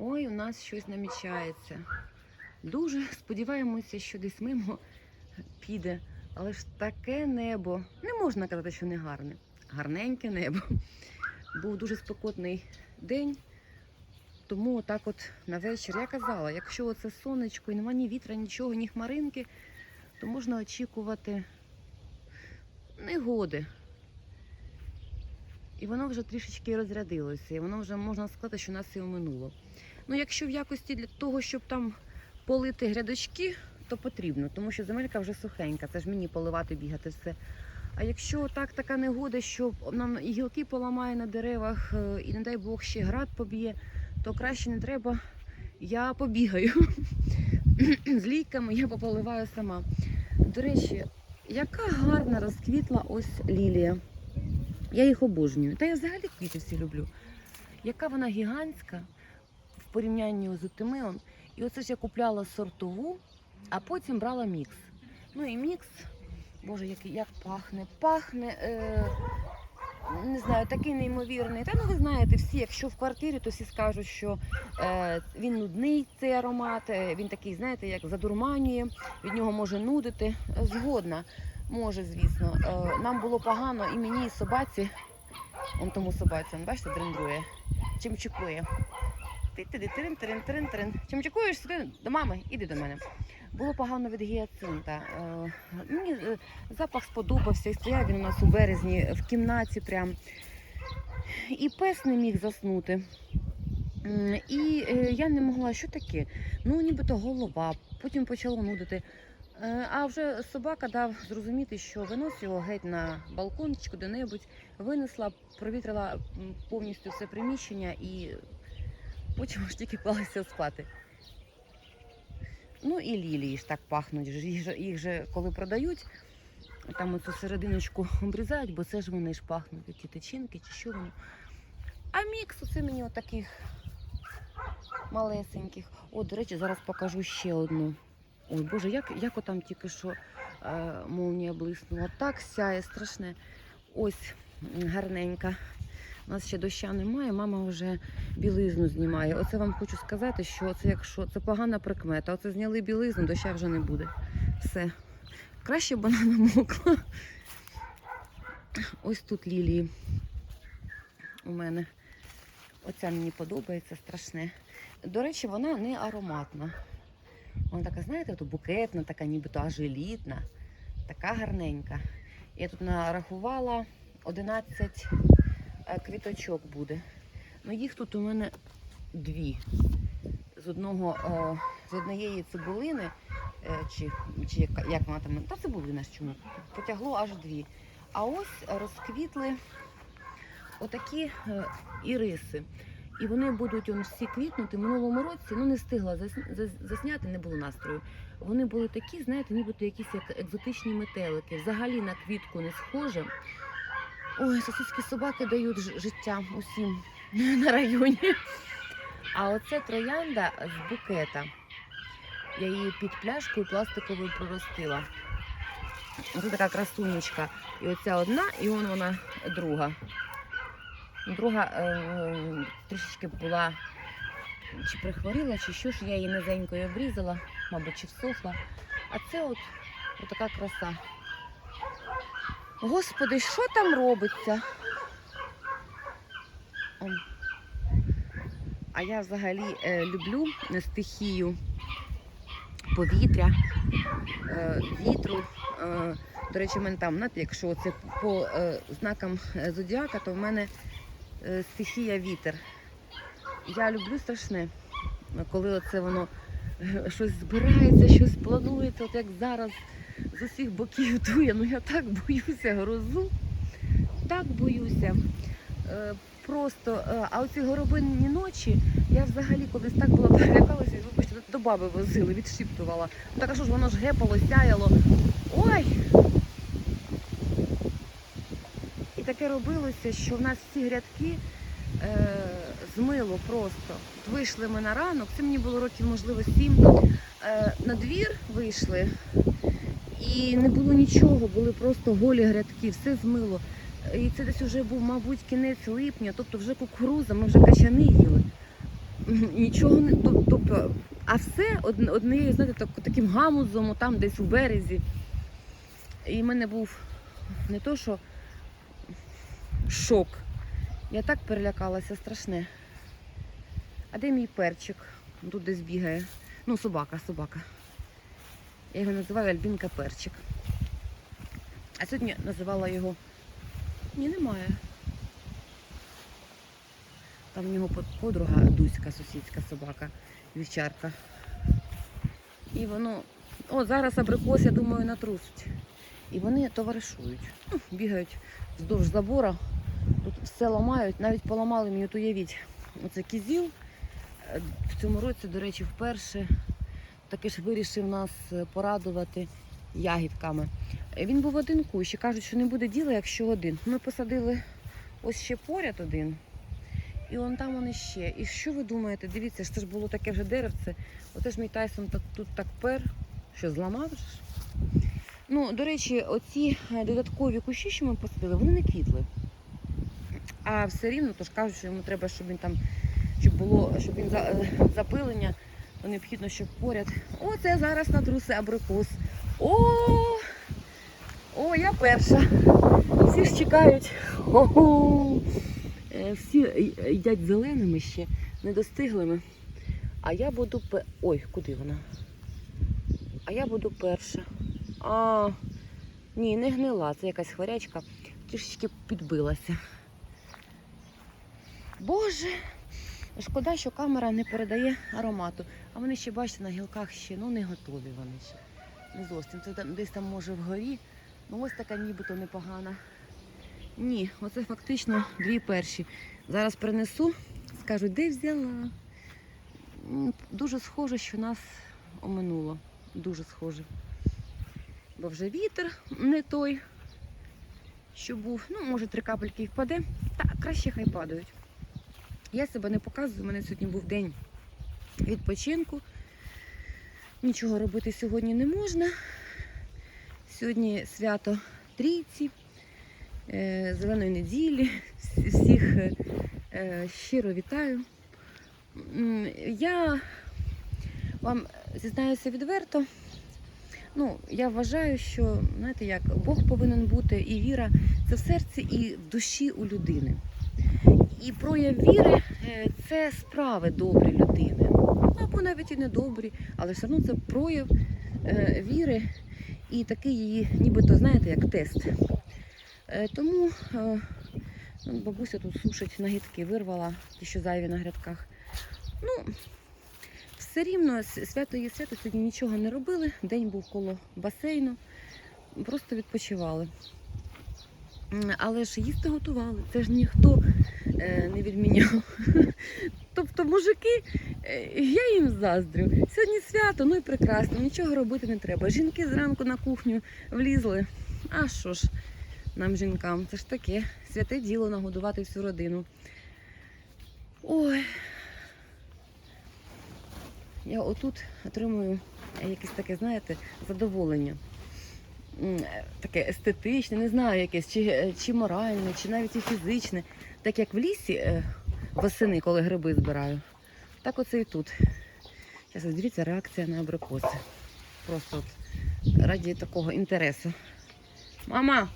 Ой, у нас щось намічається. Дуже сподіваємося, що десь мимо піде. Але ж таке небо. Не можна казати, що не гарне. Гарненьке небо. Був дуже спекотний день. Тому отак от на вечір я казала, якщо оце сонечко і нема ні вітра, нічого, ні хмаринки, то можна очікувати негоди. І воно вже трішечки розрядилося, і воно вже можна сказати, що нас і оминуло. Ну, якщо в якості для того, щоб там полити грядочки, то потрібно, тому що земелька вже сухенька, це ж мені поливати, бігати все. А якщо так така негода, що нам і гілки поламає на деревах, е, і не дай Бог ще град поб'є, то краще не треба. Я побігаю з лійками, я пополиваю сама. До речі, яка гарна розквітла ось лілія. Я їх обожнюю. Та я взагалі квіти всі люблю. Яка вона гігантська в порівнянні з Утимеон. І оце ж я купляла сортову, а потім брала мікс. Ну і мікс, боже, який як пахне. Пахне, е, не знаю, такий неймовірний. Та ну ви знаєте, всі, якщо в квартирі, то всі скажуть, що е, він нудний, цей аромат, е, він такий, знаєте, як задурманює, від нього може нудити. Згодна. Може, звісно. Е, Нам було погано і мені, і собаці. Он тому собаці, он, бачите, дрендрує. Чимчукує. Ти ти трин трин трин трин Чимчукуєш сюди до мами, іди до мене. Було погано від гіацинта. Е, Мені е, запах сподобався і стояв він у нас у березні в кімнаті прям. І пес не міг заснути. І е, я не могла, що таке? Ну, нібито голова, потім почало нудити. А вже собака дав зрозуміти, що винос його геть на балкончик де-небудь, винесла, провітрила повністю все приміщення і потім аж тільки клалася спати. Ну і лілії ж так пахнуть. Їх же, їх же коли продають, там оцю серединочку обрізають, бо це ж вони ж пахнуть, які тичинки чи що вони. А мікс оце мені отаких малесеньких. О, до речі, зараз покажу ще одну. Ой, Боже, як, як отам тільки що е, молнія блиснула. Так сяє страшне. Ось гарненька. У нас ще доща немає, мама вже білизну знімає. Оце вам хочу сказати, що це якщо це погана прикмета. Оце зняли білизну, доща вже не буде. Все. Краще б вона намокла. Ось тут лілії у мене. Оця мені подобається страшне. До речі, вона не ароматна. Вона така, знаєте, то букетна, така нібито аж елітна, така гарненька. Я тут нарахувала 11 е, квіточок буде. Ну їх тут у мене дві. З одного, е, з однієї цибулини, е, чи, чи яка- як вона там, та цибулина ж чому, потягло аж дві. А ось розквітли отакі е, іриси. І вони будуть он, всі квітнути. Минулому році ну не встигла зас- зас- засняти, не було настрою. Вони були такі, знаєте, нібито якісь як екзотичні метелики. Взагалі на квітку не схоже. Ой, сусідські собаки дають життя усім на районі. А оце троянда з букета. Я її під пляшкою пластиковою проростила. Оце така красунечка. І оця одна, і он вона друга. Друга е, трішечки була чи прихворіла, чи що ж, я її низенькою обрізала, мабуть, чи всохла. А це от, от така краса. Господи, що там робиться? А я взагалі е, люблю стихію повітря, е, вітру. Е, до речі, в мене там, знаєте, якщо це по е, знакам е, зодіака, то в мене е, стихія вітер. Я люблю страшне, коли оце воно е, щось збирається, щось планується, от як зараз з усіх боків дує. Ну я так боюся грозу, так боюся. Е, Просто, е, а оці горобинні ночі, я взагалі колись так була перелякалася, вибачте, до баби возили, відшіптувала. Так а що ж воно ж гепало, сяяло. Ой! І таке робилося, що в нас всі грядки е, змило просто. Вийшли ми на ранок, це мені було років, можливо, сім. Е, на двір вийшли, і не було нічого, були просто голі грядки, все змило. І це десь вже був, мабуть, кінець липня, тобто вже кукуруза, ми вже качани їли. нічого не тобто, а все одне- знаєте, так, таким гамузом, там десь у березі. І в мене був не то, що шок. Я так перелякалася, страшне. А де мій перчик? Тут десь бігає. Ну, собака, собака. Я його називаю Альбінка Перчик. А сьогодні називала його. Ні, немає. Там в нього подруга Дуська, сусідська собака, вівчарка. І воно. О, зараз абрикос, я думаю, натрусить. І вони товаришують. Ну, бігають вздовж забора. Тут все ламають, навіть поламали мені, от уявіть. Оце кізіл. Е, В цьому році, до речі, вперше таки ж вирішив нас е, порадувати ягідками. Е, Він був один кущ і кажуть, що не буде діла, якщо один. Ми посадили ось ще поряд один. І он там вони ще. І що ви думаєте? Дивіться, це ж було таке вже деревце. Оце ж мій Тайсон так, тут так пер, що зламав. Ну, до речі, оці е, додаткові кущі, що ми посадили, вони не квітли. А все рівно, тож кажуть, що йому треба, щоб він там, щоб було, щоб він за, запилення, то необхідно, щоб поряд. О, це зараз надруси абрикос. О, о, я перша. Всі ж чекають. Хо-хо. Е, Всі й- їдять зеленими ще, недостиглими. А я буду пе... Ой, куди вона? А я буду перша. А, ні, не гнила, це якась хворячка. Трішечки підбилася. Боже, шкода, що камера не передає аромату. А вони ще, бачите, на гілках ще ну, не готові вони ще. Не зовсім. Це там, десь там може вгорі. Ну ось така нібито непогана. Ні, оце фактично дві перші. Зараз принесу, скажуть, де взяла. Дуже схоже, що нас оминуло. Дуже схоже. Бо вже вітер не той, що був. Ну, може, три капельки впаде. Та краще хай падають. Я себе не показую, у мене сьогодні був день відпочинку. Нічого робити сьогодні не можна. Сьогодні свято трійці, е, зеленої неділі. Всіх е, е, щиро вітаю. Я вам зізнаюся відверто. Ну, я вважаю, що знаєте, як Бог повинен бути і віра це в серці і в душі у людини. І прояв віри це справи добрі людини. Або навіть і не добрі, але все одно це прояв е, віри і такий її, нібито, знаєте, як тест. Е, Тому е, ну, бабуся тут сушить нагідки, вирвала ті, що зайві на грядках. Ну, все рівно свято є свято, сьогодні нічого не робили. День був коло басейну, просто відпочивали. Але ж їсти готували, це ж ніхто е, не відміняв. Тобто, мужики, е, я їм заздрю. Сьогодні свято, ну і прекрасно, нічого робити не треба. Жінки зранку на кухню влізли. А що ж нам, жінкам, це ж таке святе діло нагодувати всю родину. Ой. Я отут отримую якесь таке, знаєте, задоволення. Е, Таке естетичне, не знаю, якесь, чи, е, чи моральне, чи навіть і фізичне. Так як в лісі е, восени, коли гриби збираю, так оце і тут. Зараз дивіться реакція на абрикоси. Просто от раді такого інтересу. Мама,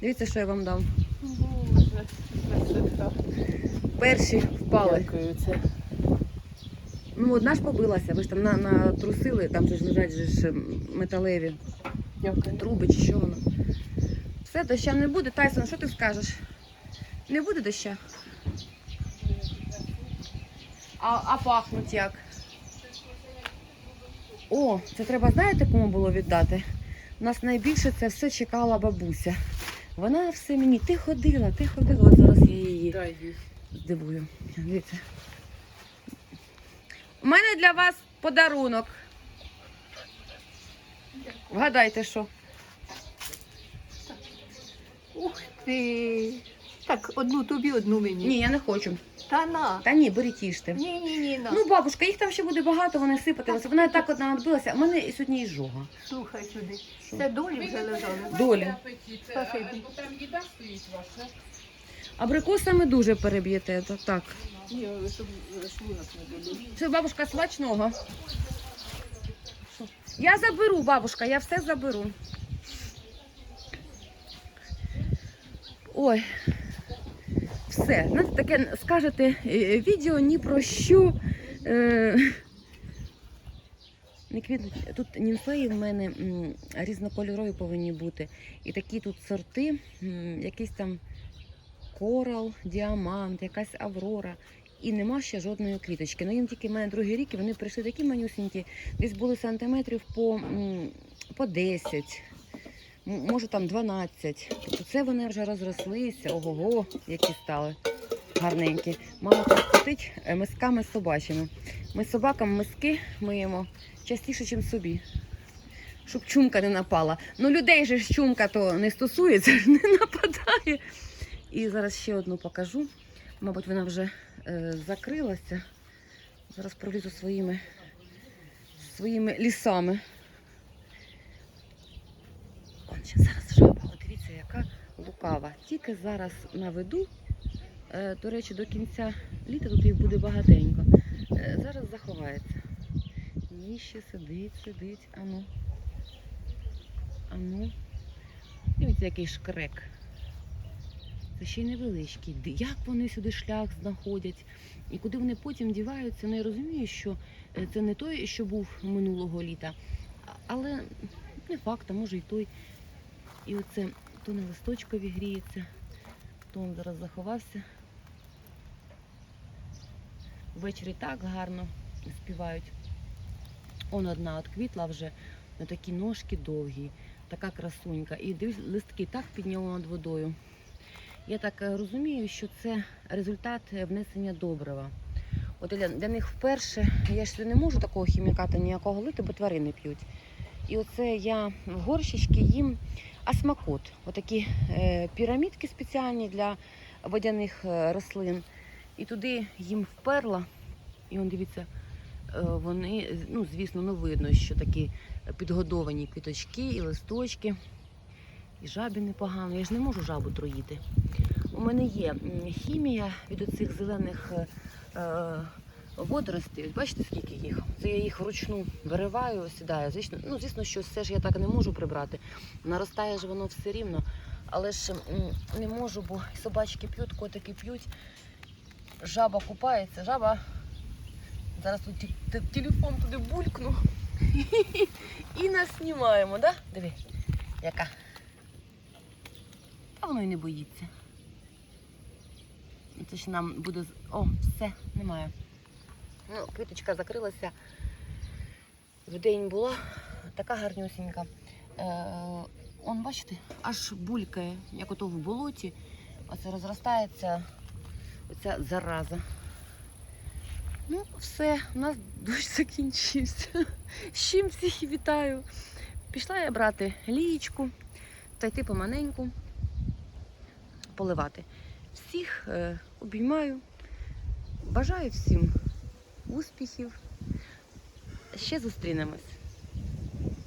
дивіться, що я вам дам. Боже. Перші впали. Дякую, це. Ну, одна ж побилася, ви ж там на, натрусили, там же ж лежать же ж металеві Дякую. труби чи що воно. Все, доща не буде. Тайсон, що ти скажеш? Не буде доща? А, а пахнуть як? О, це треба, знаєте, кому було віддати? У нас найбільше це все чекала бабуся. Вона все мені, ти ходила, ти ходила. От зараз я її здивую. Дивіться. У мене для вас подарунок. Вгадайте, що? Ух ти. Так, одну тобі, одну мені. Ні, я не хочу. Та на. Та ні, беріть їжте. Ні, ні, ні, на. Ну, бабушка, їх там ще буде багато, вони сипатимуться. Вона і так одна надбилася, а в мене і сьогодні і. Слухай сюди. Що? Це долі вже лежали. Долі. Спасибі. Бо там їда стоїть ваша. Абрикосами дуже переб'єте. то Так. Ні, щоб шлунок не болів. Це бабушка смачного. Я заберу, бабушка, я все заберу. Ой. Все. Знаєте, таке скажете е, відео ні про що. Е, не. Тут німфеї в мене різнокольорові повинні бути. І такі тут сорти, якийсь там корал, діамант, якась аврора. І нема ще жодної квіточки. Ну їм тільки в мене другий рік, і вони прийшли такі манюсінькі, десь були сантиметрів по, по 10, може там 12. Тобто це вони вже розрослися, ого-го, які стали гарненькі. Мама так е, мисками собачими. Ми собакам миски миємо частіше, ніж собі. Щоб чумка не напала. Ну, людей же ж чумка то не стосується, не нападає. І зараз ще одну покажу. Мабуть, вона вже закрилася. Зараз пролізу своїми, своїми лісами. Он ще зараз жаба. От дивіться, яка лукава. Тільки зараз наведу. Е, до речі, до кінця літа тут їх буде багатенько. Е, зараз заховається. Ні, ще сидить, сидить. Ану. Ану. Дивіться, який шкрек. Це ще й невеличкий. Як вони сюди шлях знаходять? І куди вони потім діваються, ну я розумію, що е, це не той, що був минулого літа, але не факт, а може й той. І оце то на листочкові гріється, то він зараз заховався. Ввечері так гарно співають. Он одна от квітла вже на такі ножки довгі, така красунька. І дивись, листки так підняло над водою. Я так е, розумію, що це результат е, внесення добрива. От для, для них вперше я ж не можу такого хіміката ніякого лити, бо тварини п'ють. І оце я в горщички їм асмакот. Отакі е, пірамідки спеціальні для водяних е, рослин. І туди їм вперла. І он дивіться, вони, ну, звісно, ну видно, що такі підгодовані квіточки і листочки. І жабі непогано. Я ж не можу жабу троїти. У мене є хімія від оцих зелених е, е, водоростей. Бачите, скільки їх? Це я їх вручну вириваю, сідаю. Звісно, ну, звісно, що все ж я так не можу прибрати. Наростає ж воно все рівно. Але ж не можу, бо собачки п'ють, котики п'ють. Жаба купається, жаба. Зараз тут телефон туди булькну. І нас знімаємо, да? Диви, яка. Воно й не боїться. Ну, Це ж нам буде. О, все, немає. Ну, квіточка закрилася. Вдень була така гарнюсінька. Е, он, бачите, аж булькає, як ото в болоті. Оце розростається оця зараза. Ну, все, у нас дощ закінчився. З чим всіх вітаю. Пішла я брати лієчку та йти поманеньку поливати. Всіх е, обіймаю. Бажаю всім успіхів. Ще зустрінемось.